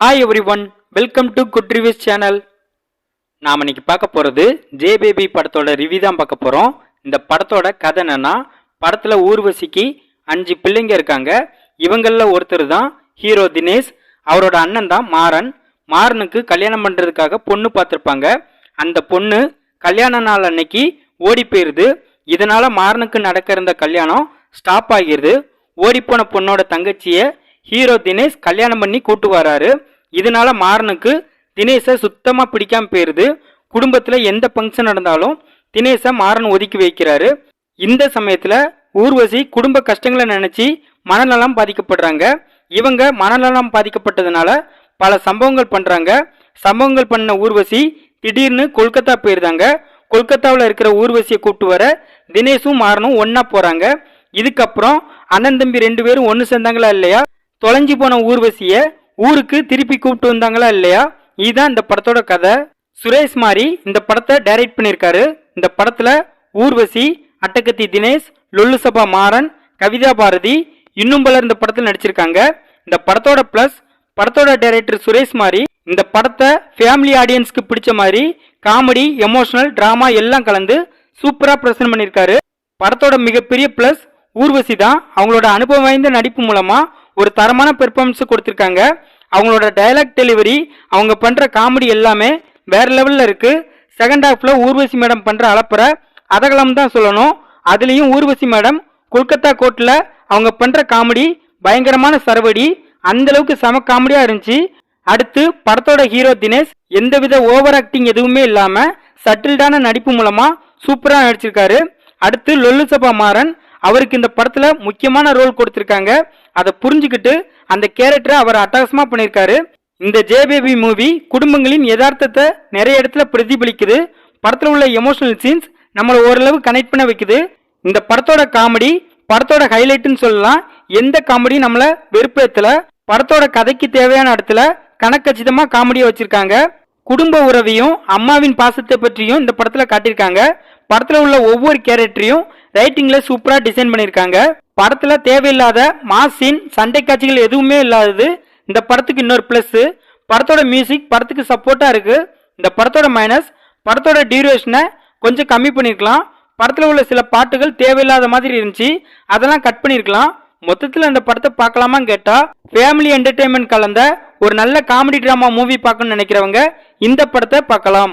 Hi everyone welcome to good reviews channel நாம் இன்னைக்கு பார்க்க போகிறது ஜே பேபி படத்தோட ரிவ்யூ தான் பார்க்க போகிறோம் இந்த படத்தோட கதை என்னென்னா படத்தில் ஊர்வசிக்கு அஞ்சு பிள்ளைங்க இருக்காங்க. இவங்களில் ஒருத்தர் தான் ஹீரோ தினேஷ் அவரோட அண்ணன் தான் மாறன். மாறனுக்கு கல்யாணம் பண்ணுறதுக்காக பொண்ணு பார்த்துருப்பாங்க. அந்த பொண்ணு கல்யாண நாள் அன்னைக்கு ஓடி போயிருது. இதனால் மாறனுக்கு நடக்கிற இந்த கல்யாணம் ஸ்டாப் ஆகிருது. ஓடிப்போன பொண்ணோட தங்கச்சியை ஹீரோ தினேஷ் கல்யாணம் பண்ணி கூட்டு வராரு. இதனால மாறனுக்கு தினேஷை சுத்தமாக பிடிக்காம போயிருது. குடும்பத்தில் எந்த ஃபங்க்ஷன் நடந்தாலும் தினேஷை மாறன் ஒதுக்கி வைக்கிறாரு. இந்த சமயத்தில் ஊர்வசி குடும்ப கஷ்டங்களை நினச்சி மனநலம் பாதிக்கப்படுறாங்க. இவங்க மனநலம் பாதிக்கப்பட்டதுனால பல சம்பவங்கள் பண்ணுறாங்க சம்பவங்கள் பண்ண ஊர்வசி திடீர்னு கொல்கத்தா போயிருந்தாங்க. கொல்கத்தாவில் இருக்கிற ஊர்வசியை கூப்பிட்டு வர தினேஷும் மாறனும் ஒன்றா போகிறாங்க இதுக்கப்புறம் அண்ணன் தம்பி ரெண்டு பேரும் ஒன்று சேர்ந்தாங்களா இல்லையா? தொலைஞ்சு போன ஊர்வசிய ஊருக்கு திருப்பி கூப்பிட்டு வந்தாங்களா இல்லையா? இதுதான் இந்த படத்தோட கதை. சுரேஷ் மாரி இந்த படத்தை டைரக்ட் பண்ணியிருக்காரு. இந்த படத்துல ஊர்வசி அட்டகத்தி தினேஷ் லொல்லுசபா மாறன் கவிதா பாரதி இன்னும் பலர் இந்த படத்தில் நடிச்சிருக்காங்க. இந்த படத்தோட ப்ளஸ் படத்தோட டைரக்டர் சுரேஷ் மாரி இந்த படத்தை ஃபேமிலி ஆடியன்ஸ்க்கு பிடிச்ச மாதிரி காமெடி எமோஷனல் டிராமா எல்லாம் கலந்து சூப்பராக ப்ரெசன்ட் பண்ணியிருக்காரு. படத்தோட மிகப்பெரிய ப்ளஸ் ஊர்வசி தான் அவங்களோட அனுபவம் வாய்ந்த நடிப்பு மூலமாக ஒரு தரமான பெர்ஃபார்மன்ஸ் கொடுத்துருக்காங்க. அவங்களோட டயலாக் டெலிவரி அவங்க பண்ணுற காமெடி எல்லாமே வேற லெவலில் இருக்குது செகண்ட் ஹாஃப்ல ஊர்வசி மேடம் பண்ணுற அலப்பற அதகலம் தான் சொல்லணும். அதுலேயும் ஊர்வசி மேடம் கொல்கத்தா கோர்ட்டில் அவங்க பண்ணுற காமெடி பயங்கரமான சரவடி அந்த அளவுக்கு செம காமெடியாக இருந்துச்சு. அடுத்து படத்தோட ஹீரோ தினேஷ் எந்தவித ஓவர் ஆக்டிங் எதுவுமே இல்லாமல் சட்டில்டான நடிப்பு மூலமாக சூப்பராக நடிச்சிருக்காரு. அடுத்து லொல்லு சபா மாறன் அவருக்கு இந்த படத்துல முக்கியமான ரோல் கொடுத்திருக்காங்க. அதை புரிஞ்சுக்கிட்டு அந்த கேரக்டரை அவர் அட்டகாசமா பண்ணியிருக்காரு. இந்த ஜேபேபி மூவி குடும்பங்களின் யதார்த்தத்தை நிறைய இடத்துல பிரதிபலிக்குது. படத்தில் உள்ள எமோஷனல் சீன்ஸ் நம்மளை ஓரளவு கனெக்ட் பண்ண வைக்குது. இந்த படத்தோட காமெடி படத்தோட ஹைலைட்னு சொல்லலாம். எந்த காமெடியும் நம்மளை வெறுப்பேத்தல. படத்தோட கதைக்கு தேவையான இடத்துல கணக்கச்சிதமாக காமெடியை வச்சிருக்காங்க. குடும்ப உறவையும் அம்மாவின் பாசத்தை பற்றியும் இந்த படத்தில் காட்டியிருக்காங்க. படத்தில் உள்ள ஒவ்வொரு கேரக்டரையும் ரைட்டிங்ல சூப்பரா டிசைன் பண்ணியிருக்காங்க படத்துல தேவையில்லாத மாஸ் சண்டை காட்சிகள் எதுவுமே இல்லாதது. இந்த படத்துக்கு இன்னொரு பிளஸ் படத்தோட மியூசிக் படத்துக்கு சப்போர்ட்டா இருக்கு. இந்த படத்தோட மைனஸ் படத்தோட டியூரேஷனை கொஞ்சம் கம்மி பண்ணியிருக்கலாம் படத்துல உள்ள சில பாட்டுகள் தேவையில்லாத மாதிரி இருந்துச்சு. அதெல்லாம் கட் பண்ணியிருக்கலாம் மொத்தத்தில் அந்த படத்தை பார்க்கலாமான்னு கேட்டால் ஃபேமிலி என்டர்டைன்மெண்ட் கலந்த ஒரு நல்ல காமெடி ட்ராமா மூவி பார்க்கணும்னு நினைக்கிறவங்க இந்த படத்தை பார்க்கலாம்.